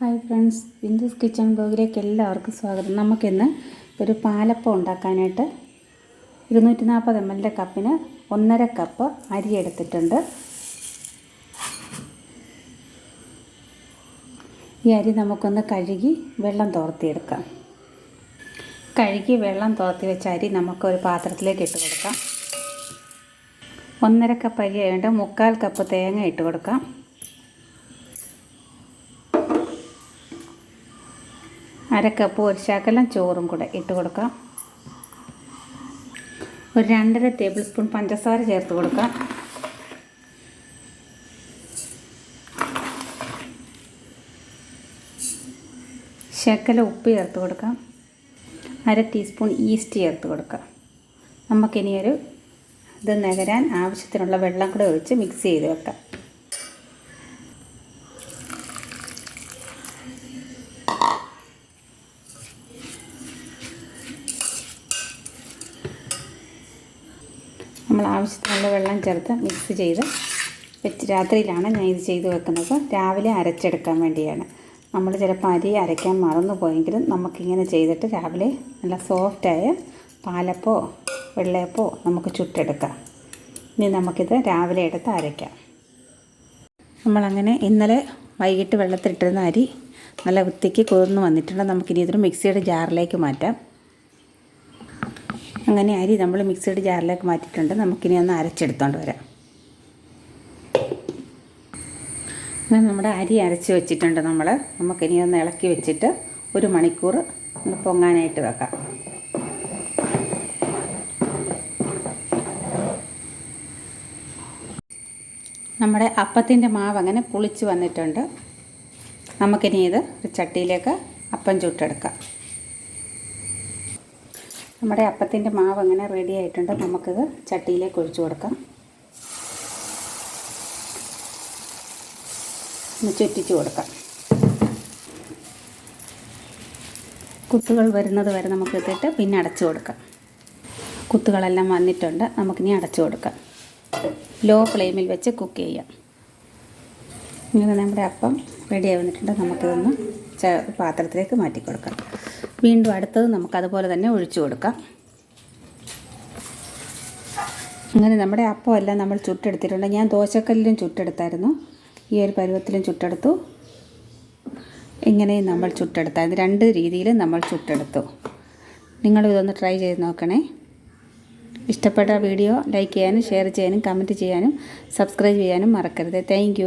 Hi friends Bindu's kitchen ബ്ലോഗിലേക്ക് എല്ലാവർക്കും സ്വാഗതം. നമുക്കിന്ന് ഒരു പാലപ്പം ഉണ്ടാക്കാനായിട്ട് ഇരുന്നൂറ്റി നാൽപ്പത് എം എല്ലിന്റെ കപ്പിന് ഒന്നര കപ്പ് അരി എടുത്തിട്ടുണ്ട്. ഈ അരി നമുക്കൊന്ന് കഴുകി വെള്ളം തോർത്തിയെടുക്കാം. കഴുകി വെള്ളം തോർത്തി വെച്ച അരി നമുക്ക് ഒരു പാത്രത്തിലേക്ക് ഇട്ട് കൊടുക്കാം. ഒന്നര കപ്പ് അരി ആയതുകൊണ്ട് മുക്കാൽ കപ്പ് തേങ്ങ ഇട്ട് കൊടുക്കാം. അര കപ്പ് ഒരു ശകലം ചോറും കൂടെ ഇട്ട് കൊടുക്കാം. ഒരു രണ്ടര ടേബിൾ സ്പൂൺ പഞ്ചസാര ചേർത്ത് കൊടുക്കാം. ശകല ഉപ്പ് ചേർത്ത് കൊടുക്കാം. അര ടീസ്പൂൺ ഈസ്റ്റ് ചേർത്ത് കൊടുക്കാം. നമുക്കിനിയൊരു ഇത് നകരാൻ ആവശ്യത്തിനുള്ള വെള്ളം കൂടെ ഒഴിച്ച് മിക്സ് ചെയ്ത് വെക്കാം. നമ്മൾ ആവശ്യത്തിനുള്ള വെള്ളം ചേർത്ത് മിക്സ് ചെയ്ത് വെച്ച് രാത്രിയിലാണ് ഞാൻ ഇത് ചെയ്ത് വെക്കുന്നത്. രാവിലെ അരച്ചെടുക്കാൻ വേണ്ടിയാണ്. നമ്മൾ ചിലപ്പോൾ അരി അരയ്ക്കാൻ മറന്നു പോയെങ്കിലും നമുക്കിങ്ങനെ ചെയ്തിട്ട് രാവിലെ നല്ല സോഫ്റ്റായ പാലപ്പോ വെള്ളയപ്പോ നമുക്ക് ചുട്ടെടുക്കാം. ഇനി നമുക്കിത് രാവിലെ എടുത്ത് അരയ്ക്കാം. നമ്മളങ്ങനെ ഇന്നലെ വൈകിട്ട് വെള്ളത്തിലിട്ടിരുന്ന അരി നല്ല വൃത്തിക്ക് കുതിർന്ന് വന്നിട്ടുണ്ട്. നമുക്കിനി ഇതൊരു മിക്സിയുടെ ജാറിലേക്ക് മാറ്റാം. അങ്ങനെ അരി നമ്മൾ മിക്സിയുടെ ജാറിലേക്ക് മാറ്റിയിട്ടുണ്ട്. നമുക്കിനി ഒന്ന് അരച്ചെടുത്തോണ്ട് വരാം. നമ്മുടെ അരി അരച്ച് വെച്ചിട്ടുണ്ട് നമ്മൾ നമുക്കിനി ഒന്ന് ഇളക്കി വെച്ചിട്ട് ഒരു മണിക്കൂർ പൊങ്ങാനായിട്ട് വെക്കാം. നമ്മുടെ അപ്പത്തിന്റെ മാവ് അങ്ങനെ പുളിച്ച് വന്നിട്ടുണ്ട്. നമുക്കിനി ഇത് ഒരു ചട്ടിയിലേക്ക് അപ്പം ചുട്ടെടുക്കാം. നമ്മുടെ അപ്പത്തിന്റെ മാവ് അങ്ങനെ റെഡി ആയിട്ടുണ്ട്. നമുക്കിത് ചട്ടിയിലേക്ക് ഒഴിച്ചു കൊടുക്കാം. ഒന്ന് ചുറ്റിച്ചു കൊടുക്കാം. കുത്തുകൾ വരുന്നത് വരെ നമുക്ക് ഇട്ടിട്ട് പിന്നെ അടച്ചു കൊടുക്കാം. കുത്തുകളെല്ലാം വന്നിട്ടുണ്ട്. നമുക്കിനി അടച്ചു കൊടുക്കാം. ലോ ഫ്ലെയിമിൽ വെച്ച് കുക്ക് ചെയ്യാം. ഇങ്ങനെ നമ്മുടെ അപ്പം റെഡി ആയി വന്നിട്ടുണ്ട്. നമുക്കിതൊന്ന് പാത്രത്തിലേക്ക് മാറ്റി കൊടുക്കാം വീണ്ടും അടുത്തത് നമുക്കതുപോലെ തന്നെ ഒഴിച്ചു കൊടുക്കാം. അങ്ങനെ നമ്മുടെ അപ്പം എല്ലാം നമ്മൾ ചുട്ടെടുത്തിട്ടുണ്ട്. ഞാൻ ദോശക്കല്ലിലും ചുട്ടെടുത്തായിരുന്നു. ഈ ഒരു പരുവത്തിലും ചുട്ടെടുത്തു. ഇങ്ങനെയും നമ്മൾ ചുട്ടെടുത്തായിരുന്നു. രണ്ട് രീതിയിൽ നമ്മൾ ചുട്ടെടുത്തു. നിങ്ങളും ഇതൊന്ന് ട്രൈ ചെയ്ത് നോക്കണേ. ഇഷ്ടപ്പെട്ട വീഡിയോ ലൈക്ക് ചെയ്യാനും ഷെയർ ചെയ്യാനും കമന്റ് ചെയ്യാനും സബ്സ്ക്രൈബ് ചെയ്യാനും മറക്കരുത്. താങ്ക്